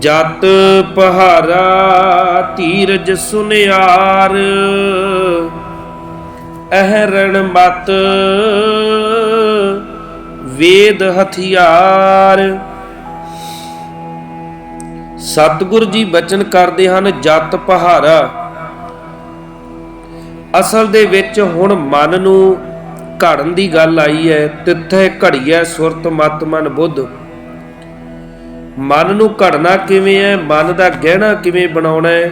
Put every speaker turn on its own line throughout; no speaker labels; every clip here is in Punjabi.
ਜਤ ਪਹਾਰਾ ਧੀਰਜ ਸੁਨਿਆਰ, ਅਹਰਣ ਮਤ ਵੇਦ ਹਥਿਆਰ। ਸਤਿਗੁਰ ਜੀ ਬਚਨ ਕਰਦੇ ਹਨ ਜਤ ਪਹਾਰਾ ਅਸਲ ਦੇ ਵਿੱਚ ਹੁਣ ਮਨ ਨੂੰ ਘੜਨ ਦੀ ਗੱਲ ਆਈ ਹੈ, ਤਿੱਥੇ ਘੜੀਐ ਸੁਰਤ ਮਤ ਮਨ ਬੁੱਧ। ਮਨ ਨੂੰ ਘੜਨਾ ਕਿਵੇਂ ਹੈ? ਮਨ ਦਾ ਗਹਿਣਾ ਕਿਵੇਂ ਬਣਾਉਣਾ ਹੈ?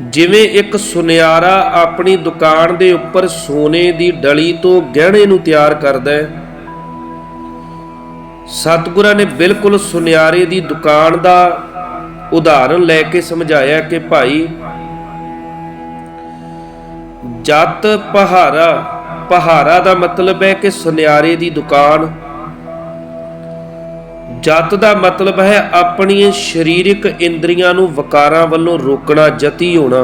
ਜਿਵੇਂ ਇੱਕ ਸੁਨਿਆਰਾ ਆਪਣੀ ਦੁਕਾਨ ਦੇ ਉੱਪਰ ਸੋਨੇ ਦੀ ਡਲੀ ਤੋਂ ਗਹਿਣੇ ਨੂੰ ਤਿਆਰ ਕਰਦਾ ਹੈ। ਸਤਿਗੁਰਾਂ ਨੇ ਬਿਲਕੁਲ ਸੁਨਿਆਰੇ ਦੀ ਦੁਕਾਨ ਦਾ ਉਦਾਹਰਨ ਲੈ ਕੇ ਸਮਝਾਇਆ ਕਿ ਭਾਈ, ਜਤ ਪਹਾਰਾ ਪਹਾਰਾ ਦਾ ਮਤਲਬ ਹੈ ਕਿ ਸੁਨਿਆਰੇ ਦੀ ਦੁਕਾਨ ਜਤ ਦਾ ਮਤਲਬ ਹੈ ਆਪਣੀਆਂ ਸਰੀਰਕ ਇੰਦਰੀਆਂ ਨੂੰ ਵਕਾਰਾਂ ਵੱਲੋਂ ਰੋਕਣਾ, ਜਤੀ ਹੋਣਾ।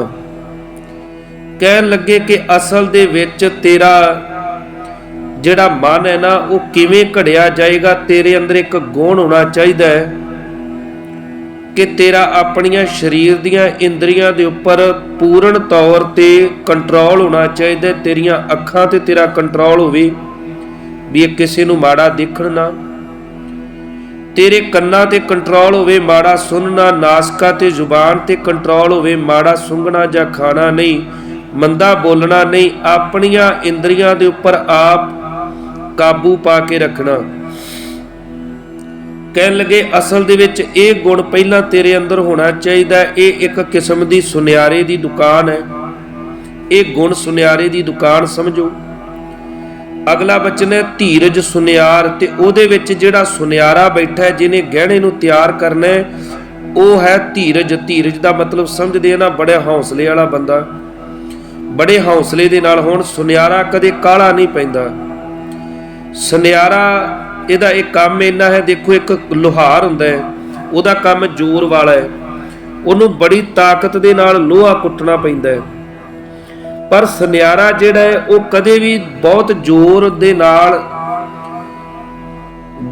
ਕਹਿਣ ਲੱਗੇ ਕਿ ਅਸਲ ਦੇ ਵਿੱਚ ਤੇਰਾ ਜਿਹੜਾ ਮਨ ਹੈ ਨਾ, ਉਹ ਕਿਵੇਂ ਘੜਿਆ ਜਾਏਗਾ, ਤੇਰੇ ਅੰਦਰ ਇੱਕ ਗੁਣ ਹੋਣਾ ਚਾਹੀਦਾ ਹੈ ਕਿ ਤੇਰਾ ਆਪਣੀਆਂ ਸਰੀਰ ਦੀਆਂ ਇੰਦਰੀਆਂ ਦੇ ਉੱਪਰ ਪੂਰਨ ਤੌਰ ਤੇ ਕੰਟਰੋਲ ਹੋਣਾ ਚਾਹੀਦਾ ਤੇਰੀਆਂ ਅੱਖਾਂ ਤੇ ਤੇਰਾ ਕੰਟਰੋਲ ਹੋਵੇ, ਵੀ ਇਹ ਕਿਸੇ ਨੂੰ ਮਾੜਾ ਦੇਖਣ ਨਾ। ਤੇਰੇ ਕੰਨਾਂ ਤੇ ਕੰਟਰੋਲ ਹੋਵੇ ਮਾੜਾ ਸੁਣਨਾ, ਨਾਸਕਾ ਤੇ ਜ਼ੁਬਾਨ ਤੇ ਕੰਟਰੋਲ ਹੋਵੇ ਮਾੜਾ ਸੁੰਘਣਾ ਜਾਂ ਖਾਣਾ ਨਹੀਂ, ਮੰਦਾ ਬੋਲਣਾ ਨਹੀਂ, ਆਪਣੀਆਂ ਇੰਦਰੀਆਂ ਦੇ ਉੱਪਰ ਆਪ ਕਾਬੂ ਪਾ ਕੇ ਰੱਖਣਾ। ਕਹਿਣ ਲੱਗੇ, ਅਸਲ ਦੇ ਵਿੱਚ ਇਹ ਗੁਣ ਪਹਿਲਾਂ ਤੇਰੇ ਅੰਦਰ ਹੋਣਾ ਚਾਹੀਦਾ, ਇਹ ਇੱਕ ਕਿਸਮ ਦੀ ਸੁਨਿਆਰੇ ਦੀ ਦੁਕਾਨ ਹੈ। ਇਹ ਗੁਣ ਸੁਨਿਆਰੇ ਦੀ ਦੁਕਾਨ ਸਮਝੋ। ਅਗਲਾ ਬਚਨ ਹੈ, ਧੀਰਜ ਸੁਨਿਆਰ ਤੇ ਉਹਦੇ ਵਿੱਚ ਜਿਹੜਾ ਸੁਨਿਆਰਾ ਬੈਠਾ ਹੈ, ਜਿਹਨੇ ਗਹਿਣੇ ਨੂੰ ਤਿਆਰ ਕਰਨਾ ਹੈ, ਉਹ ਹੈ ਧੀਰਜ। ਧੀਰਜ ਦਾ ਮਤਲਬ ਸਮਝਦੇ ਆ ਨਾ, ਬੜੇ ਹੌਸਲੇ ਵਾਲਾ ਬੰਦਾ। ਬੜੇ ਹੌਸਲੇ ਦੇ ਨਾਲ ਹੁਣ ਸੁਨਿਆਰਾ ਕਦੇ ਕਾਲਾ ਨਹੀਂ ਪੈਂਦਾ। ਸੁਨਿਆਰਾ, ਇਹਦਾ ਇਹ ਕੰਮ ਇੰਨਾ ਹੈ, ਦੇਖੋ ਇੱਕ ਲੋਹਾਰ ਹੁੰਦਾ ਹੈ, ਉਹਦਾ ਕੰਮ ਜ਼ੋਰ ਵਾਲਾ ਹੈ। ਉਹਨੂੰ ਬੜੀ ਤਾਕਤ ਦੇ ਨਾਲ ਲੋਹਾ ਕੁੱਟਣਾ ਪੈਂਦਾ ਹੈ। ਪਰ ਸੁਨਿਆਰਾ ਜਿਹੜਾ ਹੈ, ਉਹ ਕਦੇ ਵੀ ਬਹੁਤ ਜ਼ੋਰ ਦੇ ਨਾਲ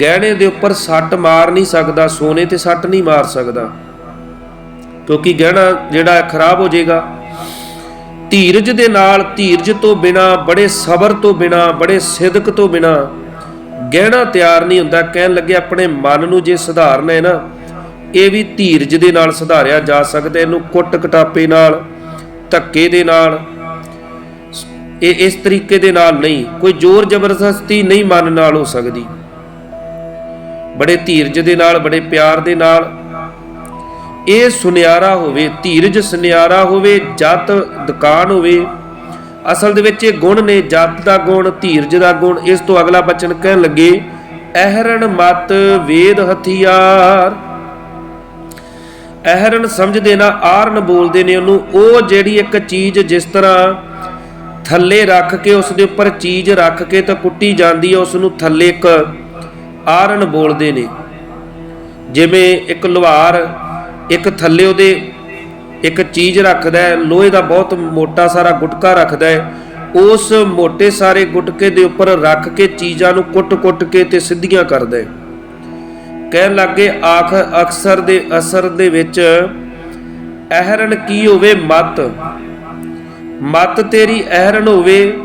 ਗਹਿਣੇ ਦੇ ਉੱਪਰ ਸੱਟ ਮਾਰ ਨਹੀਂ ਸਕਦਾ, ਸੋਨੇ ਤੇ ਸੱਟ ਨਹੀਂ ਮਾਰ ਸਕਦਾ। ਕਿਉਂਕਿ ਗਹਿਣਾ ਜਿਹੜਾ ਖਰਾਬ ਹੋ ਜਾਏਗਾ। ਧੀਰਜ ਦੇ ਨਾਲ, ਧੀਰਜ ਤੋਂ ਬਿਨਾ, ਬੜੇ ਸਬਰ ਤੋਂ ਬਿਨਾ, ਬੜੇ ਸਿਦਕ ਤੋਂ ਬਿਨਾ ਗਹਿਣਾ ਤਿਆਰ ਨਹੀਂ ਹੁੰਦਾ। ਕਹਿਣ ਲੱਗੇ ਆਪਣੇ ਮਨ ਨੂੰ ਜੇ ਸੁਧਾਰਨਾ ਹੈ ਨਾ, ਇਹ ਵੀ ਧੀਰਜ ਦੇ ਨਾਲ ਸੁਧਾਰਿਆ ਜਾ ਸਕਦਾ। ਇਹਨੂੰ ਕੁੱਟ ਕਟਾਪੇ ਨਾਲ, ਧੱਕੇ ਦੇ ਨਾਲ ਇਹ ਇਸ ਤਰੀਕੇ ਦੇ ਨਾਲ ਨਹੀਂ, ਕੋਈ ਜ਼ੋਰ ਜ਼ਬਰਦਸਤੀ ਨਹੀਂ ਮਨ ਨਾਲ ਹੋ ਸਕਦੀ। ਬੜੇ ਧੀਰਜ ਦੇ ਨਾਲ, ਬੜੇ ਪਿਆਰ ਦੇ ਨਾਲ, ਇਹ ਸੁਨਿਆਰਾ ਹੋਵੇ, ਧੀਰਜ ਸੁਨਿਆਰਾ ਹੋਵੇ, ਜਤ ਦੁਕਾਨ ਹੋਵੇ, ਅਸਲ ਦੇ ਵਿੱਚ ਇਹ ਗੁਣ ਨੇ, ਜਤ ਦਾ ਗੁਣ, ਧੀਰਜ ਦਾ ਗੁਣ, ਇਸ ਤੋਂ ਅਗਲਾ ਬਚਨ ਕਹਿਣ ਲੱਗੇ ਅਹਰਣ ਮਤ ਵੇਦ ਹਥਿਆਰ। ਅਹਰਣ ਸਮਝਦੇ ਨਾ ਆਰਨ ਬੋਲਦੇ ਨੇ ਉਹਨੂੰ, ਉਹ ਜਿਹੜੀ ਇੱਕ ਚੀਜ਼ ਜਿਸ ਤਰ੍ਹਾਂ ਥੱਲੇ ਰੱਖ ਕੇ ਉਸ ਦੇ ਉੱਪਰ ਚੀਜ਼ ਰੱਖ ਕੇ ਤਾਂ ਕੁੱਟੀ ਜਾਂਦੀ ਹੈ ਉਸ ਨੂੰ ਥੱਲੇ ਇੱਕ ਆਰਨ ਬੋਲਦੇ ਨੇ। ਜਿਵੇਂ ਇੱਕ ਲੁਹਾਰ ਇੱਕ ਥੱਲੇ ਉਹਦੇ ਇੱਕ ਚੀਜ਼ ਰੱਖਦਾ ਹੈ, ਲੋਹੇ ਦਾ ਬਹੁਤ ਮੋਟਾ ਸਾਰਾ ਗੁਟਕਾ ਰੱਖਦਾ ਹੈ, ਉਸ ਮੋਟੇ ਸਾਰੇ ਗੁਟਕੇ ਦੇ ਉੱਪਰ ਰੱਖ ਕੇ ਚੀਜ਼ਾਂ ਨੂੰ ਕੁੱਟ-ਕੁੱਟ ਕੇ ਤੇ ਸਿੱਧੀਆਂ ਕਰਦਾ ਹੈ। ਕਹਿਣ ਲੱਗੇ, ਆਖ ਅਕਸਰ ਦੇ ਅਸਰ ਦੇ ਵਿੱਚ ਅਹਰਣ ਕੀ ਹੋਵੇ ਮਤ? ਮਤ ਤੇਰੀ ਅਹਰਣ ਹੋਵੇ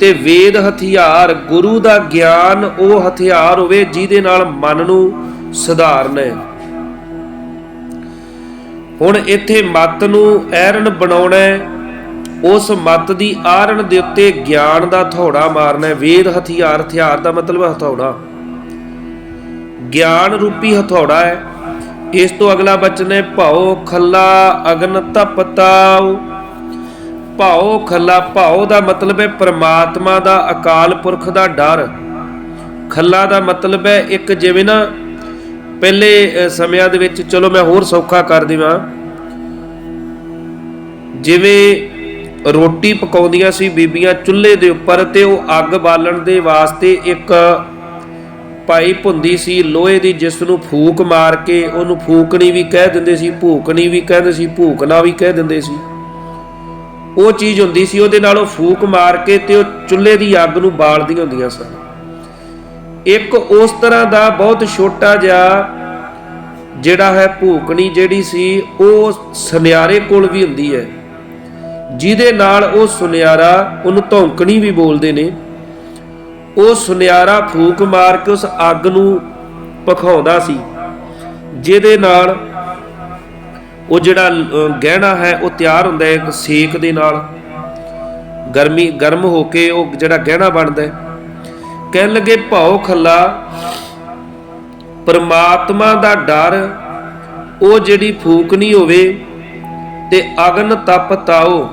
ਤੇ ਵੇਦ ਹਥਿਆਰ, ਗੁਰੂ ਦਾ ਗਿਆਨ ਉਹ ਹਥਿਆਰ ਹੋਵੇ ਜਿਹਦੇ ਨਾਲ ਮਨ ਨੂੰ ਸੁਧਾਰਨਾ ਹੈ। ਹੁਣ ਇੱਥੇ ਮਤ ਨੂੰ ਐਰਨ ਬਣਾਉਣਾ ਉਸ ਮਤ ਦੀ ਆਰਣ ਦੇ ਉੱਤੇ ਗਿਆਨ ਦਾ ਥੋੜਾ ਮਾਰਨਾ ਵੇਦ ਹਥਿਆਰ ਹਥਿਆਰ ਦਾ ਮਤਲਬ ਹਥੌੜਾ। ਗਿਆਨ ਰੂਪੀ ਹਥੌੜਾ ਹੈ। ਇਸ ਤੋਂ ਅਗਲਾ ਬਚਨ ਹੈ, ਭਾਉ ਖੱਲਾ ਅਗਨ ਤਪਤਾਉ। ਭਾਉ ਖੱਲਾ ਭਾਉ ਦਾ ਮਤਲਬ ਹੈ ਪ੍ਰਮਾਤਮਾ ਦਾ ਅਕਾਲ ਪੁਰਖ ਦਾ ਡਰ। ਖੱਲਾ ਦਾ ਮਤਲਬ ਹੈ ਇੱਕ ਜਿਵੇਂ ਨਾ ਪਹਿਲੇ ਅ, ਸਮਿਆਂ ਦੇ ਵਿੱਚ ਚਲੋ ਮੈਂ ਹੋਰ ਸੌਖਾ ਕਰ ਦੇਵਾਂ। ਜਿਵੇਂ ਰੋਟੀ ਪਕਾਉਂਦੀਆਂ ਸੀ ਬੀਬੀਆਂ ਚੁੱਲ੍ਹੇ ਦੇ ਉੱਪਰ ਤੇ ਉਹ ਅੱਗ ਬਾਲਣ ਦੇ ਵਾਸਤੇ ਇੱਕ ਪਾਈਪ ਹੁੰਦੀ ਸੀ ਲੋਹੇ ਦੀ ਜਿਸ ਨੂੰ ਫੂਕ ਮਾਰ ਕੇ ਉਹਨੂੰ ਫੂਕਣੀ ਵੀ ਕਹਿ ਦਿੰਦੇ ਸੀ ਭੂਕਣੀ ਵੀ ਕਹਿੰਦੇ ਸੀ ਭੂਕਣਾ ਵੀ ਕਹਿ ਦਿੰਦੇ ਸੀ। ਉਹ ਚੀਜ਼ ਹੁੰਦੀ ਸੀ, ਉਹਦੇ ਨਾਲ ਉਹ ਫੂਕ ਮਾਰ ਕੇ ਤੇ ਉਹ ਚੁੱਲ੍ਹੇ ਦੀ ਅੱਗ ਨੂੰ ਬਾਲਦੀਆਂ ਹੁੰਦੀਆਂ ਸਨ। ਇੱਕ ਉਸ ਤਰ੍ਹਾਂ ਦਾ ਬਹੁਤ ਛੋਟਾ ਜਿਹਾ ਜਿਹੜਾ ਹੈ ਭੂਕਣੀ ਜਿਹੜੀ ਸੀ, ਉਹ ਸੁਨਿਆਰੇ ਕੋਲ ਵੀ ਹੁੰਦੀ ਹੈ। ਜਿਹਦੇ ਨਾਲ ਉਹ ਸੁਨਿਆਰਾ, ਉਹਨੂੰ ਧੌਂਕਣੀ ਵੀ ਬੋਲਦੇ ਨੇ। ਉਹ ਸੁਨਿਆਰਾ ਫੂਕ ਮਾਰ ਕੇ ਉਸ ਅੱਗ ਨੂੰ ਪਖਾਉਂਦਾ ਸੀ, ਜਿਹਦੇ ਨਾਲ ਉਹ ਜਿਹੜਾ ਗਹਿਣਾ ਹੈ, ਉਹ ਤਿਆਰ ਹੁੰਦਾ ਹੈ ਇੱਕ ਸੇਕ ਦੇ ਨਾਲ। ਗਰਮੀ, ਗਰਮ ਹੋ ਕੇ ਉਹ ਜਿਹੜਾ ਗਹਿਣਾ ਬਣਦਾ ਹੈ। ਕਹਿਣ ਲੱਗੇ, ਭਾਉ ਖੱਲਾ, ਪਰਮਾਤਮਾ ਦਾ ਡਰ, ਉਹ ਜਿਹੜੀ ਫੂਕਣੀ ਹੋਵੇ ਤੇ ਅਗਨ ਤਪ ਤਾਓ।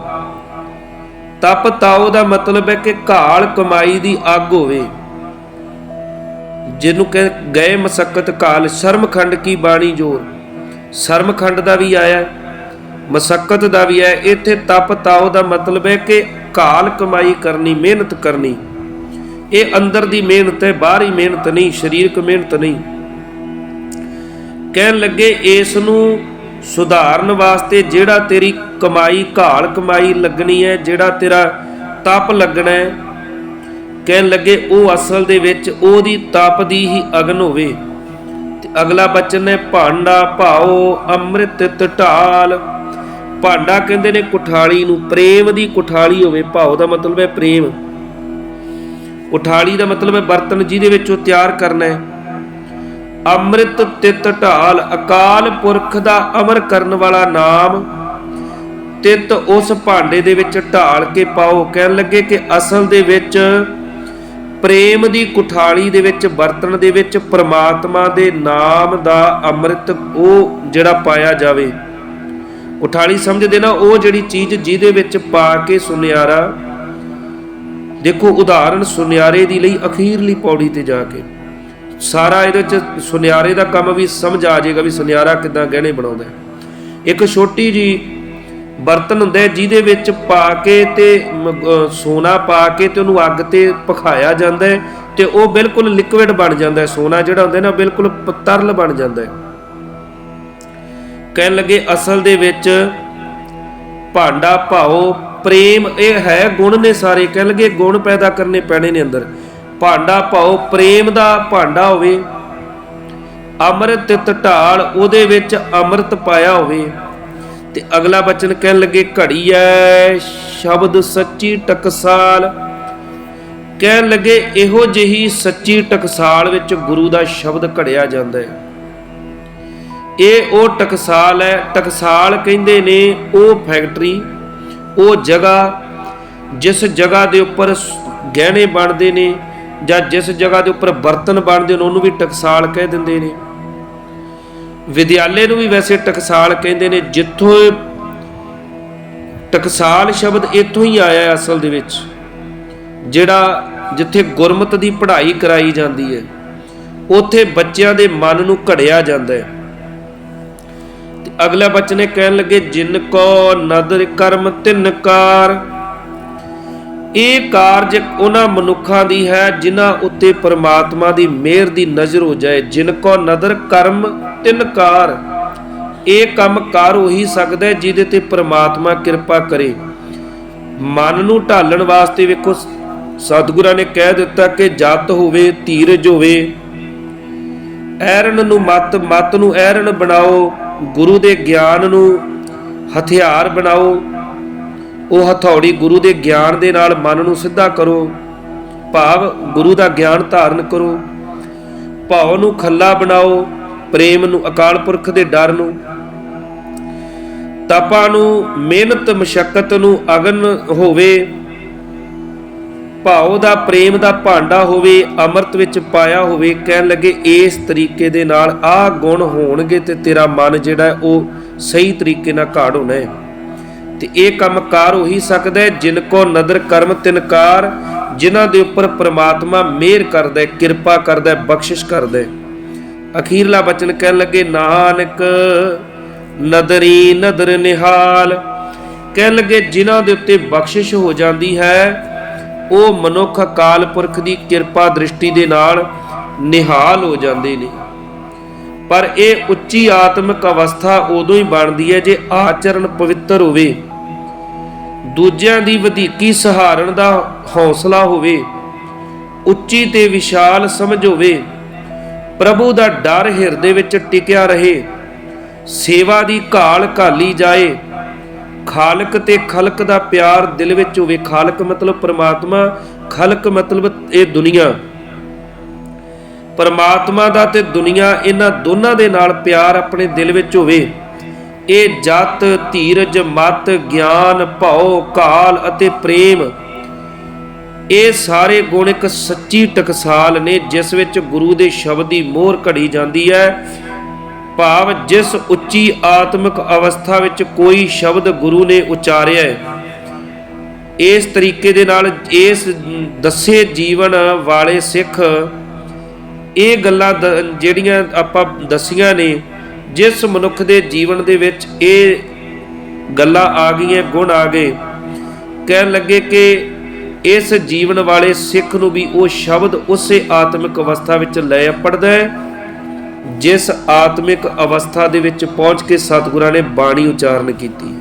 ਤਪ ਤਾਓ ਦਾ ਮਤਲਬ ਹੈ ਕਿ ਘਾਲ ਕਮਾਈ ਦੀ ਅੱਗ ਹੋਵੇ। ਜਿਹਨੂੰ ਕਹੇ, ਗਏ ਮਸਕਤ ਕਾਲ, ਸ਼ਰਮਖੰਡ ਕੀ ਬਾਣੀ ਜੋਰ। ਸ਼ਰਮਖੰਡ ਦਾ ਵੀ ਆਇਆ, ਮਸਕਤ ਦਾ ਵੀ ਹੈ ਇੱਥੇ ਤਪ ਤਾਓ ਦਾ ਮਤਲਬ ਹੈ ਕਿ ਘਾਲ ਕਮਾਈ ਕਰਨੀ, ਮਿਹਨਤ ਕਰਨੀ। ਇਹ ਅੰਦਰ ਦੀ ਮਿਹਨਤ ਹੈ, ਬਾਹਰੀ ਮਿਹਨਤ ਨਹੀਂ, ਸਰੀਰਕ ਮਿਹਨਤ ਨਹੀਂ। ਕਹਿਣ ਲੱਗੇ, ਇਸ ਨੂੰ ਸੁਧਾਰਨ ਵਾਸਤੇ ਜਿਹੜਾ ਤੇਰੀ ਕਮਾਈ, ਘਾਲ ਕਮਾਈ ਲੱਗਣੀ ਹੈ, ਜਿਹੜਾ ਤੇਰਾ ਤਪ ਲੱਗਣਾ ਹੈ, ਕਹਿਣ ਲੱਗੇ, ਉਹ ਅਸਲ ਦੇ ਵਿੱਚ ਉਹਦੀ ਤਪ ਦੀ ਹੀ ਅਗਨ ਹੋਵੇ। ਅਗਲਾ ਬਚਨ ਹੈ, ਭਾਂਡਾ ਭਾਓ ਅੰਮ੍ਰਿਤ ਟਟਾਲ ਭਾਂਡਾ ਕਹਿੰਦੇ ਨੇ, ਕੁਠਾਲੀ ਨੂੰ, ਪ੍ਰੇਮ ਦੀ ਕੁਠਾਲੀ ਹੋਵੇ, ਭਾਓ ਦਾ ਮਤਲਬ ਹੈ ਪ੍ਰੇਮ। ਕੁਠਾਲੀ ਦਾ ਮਤਲਬ ਹੈ ਬਰਤਨ ਜਿਹਦੇ ਵਿੱਚ ਉਹ ਤਿਆਰ ਕਰਨਾ ਹੈ। ਅੰਮ੍ਰਿਤ ਤਿਤ ਢਾਲ ਅਕਾਲ ਪੁਰਖ ਦਾ ਅਮਰ ਕਰਨ ਵਾਲਾ ਨਾਮ। ਤਿਤ ਉਸ ਭਾਂਡੇ ਦੇ ਵਿੱਚ ਢਾਲ ਕੇ ਪਾਓ। ਕਹਿਣ ਲੱਗੇ ਕਿ ਅਸਲ ਦੇ ਵਿੱਚ ਪ੍ਰੇਮ ਦੀ ਕੁਠਾਲੀ ਦੇ ਵਿੱਚ ਬਰਤਨ ਦੇ ਵਿੱਚ, ਪ੍ਰਮਾਤਮਾ ਦੇ ਨਾਮ ਦਾ ਅੰਮ੍ਰਿਤ ਉਹ ਜਿਹੜਾ ਪਾਇਆ ਜਾਵੇ ਕੁਠਾਲੀ ਸਮਝਦੇ ਨਾ, ਉਹ ਜਿਹੜੀ ਚੀਜ਼ ਜਿਹਦੇ ਵਿੱਚ ਪਾ ਕੇ ਸੁਨਿਆਰਾ, ਦੇਖੋ ਉਦਾਹਰਣ ਸੁਨਿਆਰੇ ਦੀ ਲਈ ਅਖੀਰਲੀ ਪੌੜੀ ਤੇ ਜਾ ਕੇ ਸਾਰਾ ਇਹਦੇ ਚ ਸੁਨਿਆਰੇ ਦਾ ਕੰਮ ਵੀ ਸਮਝ ਆ ਜਾਏਗਾ ਵੀ ਸੁਨਿਆਰਾ ਕਿਦਾਂ ਗਹਿਣੇ ਬਣਾਉਂਦਾ ਹੈ। ਇੱਕ ਛੋਟੀ ਜੀ ਬਰਤਨ ਹੁੰਦਾ ਹੈ ਜਿਹਦੇ ਵਿੱਚ ਪਾ ਕੇ ਤੇ ਸੋਨਾ ਪਾ ਕੇ ਤੇ ਉਹਨੂੰ ਅੱਗ ਤੇ ਪਖਾਇਆ ਜਾਂਦਾ ਹੈ ਤੇ ਉਹ ਬਿਲਕੁਲ ਲਿਕਵਿਡ ਬਣ ਜਾਂਦਾ ਹੈ। ਸੋਨਾ ਜਿਹੜਾ ਹੁੰਦਾ ਨਾ ਬਿਲਕੁਲ ਤਰਲ ਬਣ ਜਾਂਦਾ ਹੈ। ਕਹਿਣ ਲੱਗੇ, ਅਸਲ ਦੇ ਵਿੱਚ ਭਾਂਡਾ ਭਾਓ, ਪ੍ਰੇਮ ਇਹ ਹੈ, ਗੁਣ ਨੇ ਸਾਰੇ। ਕਹਿਣ ਲੱਗੇ, ਗੁਣ ਪੈਦਾ ਕਰਨੇ ਪੈਣੇ ਨੇ ਅੰਦਰ। ਭਾਂਡਾ ਭਾਓ, ਪ੍ਰੇਮ ਦਾ ਭਾਂਡਾ ਹੋਵੇ, ਅੰਮ੍ਰਿਤ ਤਿਤ ਢਾਲ, ਉਹਦੇ ਵਿੱਚ ਅੰਮ੍ਰਿਤ ਪਾਇਆ ਹੋਵੇ ਤੇ ਅਗਲਾ ਬਚਨ ਕਹਿਣ ਲੱਗੇ, ਘੜੀ ਐ, ਸ਼ਬਦ ਸੱਚੀ ਟਕਸਾਲ। ਕਹਿਣ ਲੱਗੇ, ਇਹੋ ਜਿਹੀ ਸੱਚੀ ਟਕਸਾਲ ਵਿੱਚ ਗੁਰੂ ਦਾ ਸ਼ਬਦ ਘੜਿਆ ਜਾਂਦਾ ਹੈ। ਇਹ ਉਹ ਟਕਸਾਲ ਹੈ ਟਕਸਾਲ ਕਹਿੰਦੇ ਨੇ ਉਹ ਫੈਕਟਰੀ, ਉਹ ਜਗ੍ਹਾ, ਜਿਸ ਜਗ੍ਹਾ ਦੇ ਉੱਪਰ ਗਹਿਣੇ ਬਣਦੇ ਨੇ ਜਾਂ ਜਿਸ ਜਗ੍ਹਾ ਦੇ ਉੱਪਰ ਬਰਤਨ ਬਣਦੇ ਨੇ, ਉਹਨੂੰ ਵੀ ਟਕਸਾਲ ਕਹਿ ਦਿੰਦੇ ਨੇ। ਵਿਦਿਆਲੇ ਨੂੰ ਵੀ ਵੈਸੇ ਟਕਸਾਲ ਕਹਿੰਦੇ ਨੇ, ਜਿੱਥੋਂ ਟਕਸਾਲ ਸ਼ਬਦ ਇੱਥੋਂ ਹੀ ਆਇਆ ਹੈ ਅਸਲ ਦੇ ਵਿੱਚ, ਜਿਹੜਾ ਜਿੱਥੇ ਗੁਰਮਤ ਦੀ ਪੜ੍ਹਾਈ ਕਰਾਈ ਜਾਂਦੀ ਹੈ, ਉੱਥੇ ਬੱਚਿਆਂ ਦੇ ਮਨ ਨੂੰ ਘੜਿਆ ਜਾਂਦਾ ਹੈ। ਤੇ ਅਗਲਾ ਬਚਨੇ ਕਹਿਣ ਲੱਗੇ, ਜਿਨ ਕੋ ਨਦਰ ਕਰਮ ਤਿੰਨਕਾਰ ਇਹ ਕਾਰਜ ਉਹਨਾਂ ਮਨੁੱਖਾਂ ਦੀ ਹੈ, ਜਿਨ੍ਹਾਂ ਉੱਤੇ ਪ੍ਰਮਾਤਮਾ ਦੀ ਮਿਹਰ ਦੀ ਨਜ਼ਰ ਹੋ ਜਾਏ। ਜਿਨ ਕੋ ਨਦਰ ਕਰਮ ਤਿੰਨਕਾਰ ਇਹ ਕੰਮ ਕਰ ਉਹੀ ਸਕਦਾ ਜਿਹਦੇ ਤੇ ਪ੍ਰਮਾਤਮਾ ਕਿਰਪਾ ਕਰੇ। ਮਨ ਨੂੰ ਢਾਲਣ ਵਾਸਤੇ ਵੇਖੋ, ਸਤਿਗੁਰਾਂ ਨੇ ਕਹਿ ਦਿੱਤਾ ਕਿ ਜਤ ਹੋਵੇ, ਧੀਰਜ ਹੋਵੇ। ਐਰਨ ਨੂੰ ਮਤ ਮਤ ਨੂੰ ਐਰਨ ਬਣਾਓ, ਗੁਰੂ ਦੇ ਗਿਆਨ ਨੂੰ ਹਥਿਆਰ ਬਣਾਓ। ਉਹ ਹਥੌੜੀ ਗੁਰੂ ਦੇ ਗਿਆਨ ਦੇ ਨਾਲ ਮਨ ਨੂੰ ਸਿੱਧਾ ਕਰੋ। ਭਾਵ ਗੁਰੂ ਦਾ ਗਿਆਨ ਧਾਰਨ ਕਰੋ। ਭਾਵ ਨੂੰ ਖੱਲਾ ਬਣਾਓ। ਪ੍ਰੇਮ ਨੂੰ, ਅਕਾਲ ਪੁਰਖ ਦੇ ਡਰ ਨੂੰ, ਤਪਾ ਨੂੰ, ਮਿਹਨਤ, ਮਸ਼ਕਤ ਨੂੰ ਅਗਨ ਹੋਵੇ, ਭਾਉ ਦਾ, ਪ੍ਰੇਮ ਦਾ ਭਾਂਡਾ ਹੋਵੇ, ਅੰਮ੍ਰਿਤ ਵਿੱਚ ਪਾਇਆ ਹੋਵੇ, ਕਹਿਣ ਲੱਗੇ ਇਸ ਤਰੀਕੇ ਦੇ ਨਾਲ ਆਹ ਗੁਣ ਹੋਣਗੇ ਤੇ ਤੇਰਾ ਮਨ ਜਿਹੜਾ ਉਹ ਸਹੀ ਤਰੀਕੇ ਨਾਲ ਘਾੜ ਹੋਣਾ ਹੈ। ਤੇ ਇਹ ਕੰਮ ਕਾਰ ਹੋ ਹੀ ਸਕਦਾ ਹੈ, ਜਿਨ ਕੋ ਨਦਰ ਕਰਮ ਤਿਨਕਾਰ ਜਿਨ੍ਹਾਂ ਦੇ ਉੱਪਰ ਪ੍ਰਮਾਤਮਾ ਮਿਹਰ ਕਰਦਾ ਹੈ, ਕਿਰਪਾ ਕਰਦਾ ਹੈ, ਬਖਸ਼ਿਸ਼ ਕਰਦਾ ਹੈ। ਅਖੀਰਲਾ ਬਚਨ ਕਹਿਣ ਲੱਗੇ, ਨਾਨਕ, ਨਦਰੀ ਨਦਰ ਨਿਹਾਲ। ਕਹਿਣ ਲੱਗੇ, ਜਿਨ੍ਹਾਂ ਦੇ ਉੱਤੇ ਬਖਸ਼ਿਸ਼ ਹੋ ਜਾਂਦੀ ਹੈ, ਉਹ ਮਨੁੱਖ ਅਕਾਲ ਪੁਰਖ ਦੀ ਕਿਰਪਾ ਦ੍ਰਿਸ਼ਟੀ ਦੇ ਨਾਲ ਨਿਹਾਲ ਹੋ ਜਾਂਦੇ ਨੇ। ਪਰ ਇਹ ਉੱਚੀ ਆਤਮਿਕ ਅਵਸਥਾ ਉਦੋਂ ਹੀ ਬਣਦੀ ਹੈ ਜੇ ਆਚਰਣ ਪਵਿੱਤਰ ਹੋਵੇ। ਦੂਜਿਆਂ ਦੀ ਵਧੀਕੀ ਸਹਾਰਨ ਦਾ ਹੌਸਲਾ ਹੋਵੇ। ਉੱਚੀ ਤੇ ਵਿਸ਼ਾਲ ਸਮਝ ਹੋਵੇ। ਪ੍ਰਭੂ ਦਾ ਡਰ ਹਿਰਦੇ ਵਿੱਚ ਟਿਕਿਆ ਰਹੇ। ਸੇਵਾ ਦੀ ਘਾਲ ਘਾਲੀ ਜਾਏ। ਖਾਲਕ ਤੇ ਖਲਕ ਦਾ ਪਿਆਰ ਦਿਲ ਵਿੱਚ ਹੋਵੇ। ਖਾਲਕ ਮਤਲਬ ਪ੍ਰਮਾਤਮਾ, ਖਲਕ ਮਤਲਬ ਇਹ ਦੁਨੀਆ। ਪਰਮਾਤਮਾ ਦਾ ਤੇ ਦੁਨੀਆ ਇਹਨਾਂ ਦੋਨਾਂ ਦੇ ਨਾਲ ਪਿਆਰ ਆਪਣੇ ਦਿਲ ਵਿੱਚ ਹੋਵੇ। ਇਹ ਜਤ, ਧੀਰਜ, ਮਤ, ਗਿਆਨ, ਭਉ ਕਾਲ ਅਤੇ ਪ੍ਰੇਮ ਇਹ ਸਾਰੇ ਗੁਣ ਇੱਕ ਸੱਚੀ ਟਕਸਾਲ ਨੇ, ਜਿਸ ਵਿੱਚ ਗੁਰੂ ਦੇ ਸ਼ਬਦ ਦੀ ਮੋਹਰ ਘੜੀ ਜਾਂਦੀ ਹੈ। ਭਾਵ ਜਿਸ ਉੱਚੀ ਆਤਮਿਕ ਅਵਸਥਾ ਵਿੱਚ ਕੋਈ ਸ਼ਬਦ ਗੁਰੂ ਨੇ ਉਚਾਰਿਆ ਹੈ, ਇਸ ਤਰੀਕੇ ਦੇ ਨਾਲ ਇਸ ਦੱਸੇ ਜੀਵਨ ਵਾਲੇ ਸਿੱਖ ਇਹ ਗੱਲਾਂ ਦ- ਜਿਹੜੀਆਂ ਆਪਾਂ ਦਸੀਆਂ ਨੇ, ਜਿਸ ਮਨੁੱਖ ਦੇ ਜੀਵਨ ਦੇ ਵਿੱਚ ਇਹ ਗੱਲਾਂ ਆ ਗਈਆਂ, ਗੁਣ ਆ ਗਏ। ਕਹਿਣ ਲੱਗੇ ਕਿ ਇਸ ਜੀਵਨ ਵਾਲੇ ਸਿੱਖ ਨੂੰ ਵੀ ਉਹ ਸ਼ਬਦ ਉਸੇ ਆਤਮਿਕ ਅਵਸਥਾ ਵਿੱਚ ਲੈ ਪੜਦਾ ਹੈ, ਜਿਸ ਆਤਮਿਕ ਅਵਸਥਾ ਦੇ ਵਿੱਚ ਪਹੁੰਚ ਕੇ ਸਤਿਗੁਰਾਂ ਨੇ ਬਾਣੀ ਉਚਾਰਨ ਕੀਤੀ।